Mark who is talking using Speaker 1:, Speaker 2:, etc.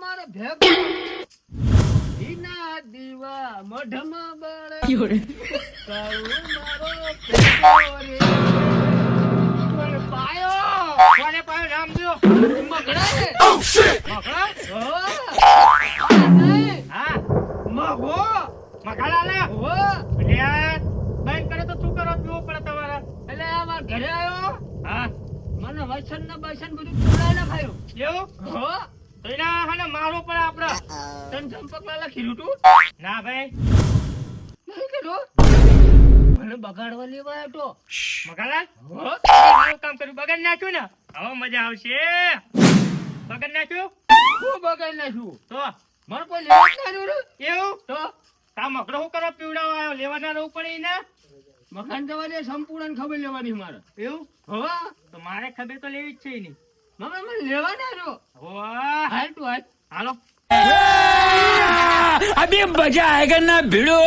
Speaker 1: મારે ભેગો. ઈના દીવા મઢમાં બળે. પાયો.
Speaker 2: પાયો નામ દો
Speaker 1: મગડા
Speaker 2: બંધ કરે તો શું કરો? પીવું પડે તમારે.
Speaker 1: એટલે આ ઘરે આવ્યો?
Speaker 2: હા.
Speaker 1: મને વસન ને બસન બધું પીવડાવી નાખાયું.
Speaker 2: એવું?
Speaker 1: હો.
Speaker 2: તો એના હાને મારવું પડે આપડે.
Speaker 1: તને ચંપકલાલા કીધું તું?
Speaker 2: ના ભાઈ.
Speaker 1: નહીં કીધું? મને બગાડવા લેવા આવ્યો
Speaker 2: મગાલા
Speaker 1: હો.
Speaker 2: મારું કામ કર્યું. બગાડ નાખ્યું ને? હવે મજા આવશે. બગાડ નાખ્યું?
Speaker 1: હું બગાડ નાખ્યું?
Speaker 2: તો?
Speaker 1: મને કોઈ લેવા જ ના
Speaker 2: એવું?
Speaker 1: તો?
Speaker 2: મકરો કરો પીવડાવવા લેવાના રહું પડે ને
Speaker 1: મકાન જવાની સંપૂર્ણ ખબર લેવાની મારે.
Speaker 2: એવું?
Speaker 1: હવા
Speaker 2: તો મારે ખબર તો લેવી જ છે નહીં
Speaker 1: મમ્મી મને લેવાના રહો.
Speaker 2: વાહ
Speaker 1: હાલ તું હાલ.
Speaker 2: હાલો.
Speaker 3: અભી મજા આયેગા ના ભીડો.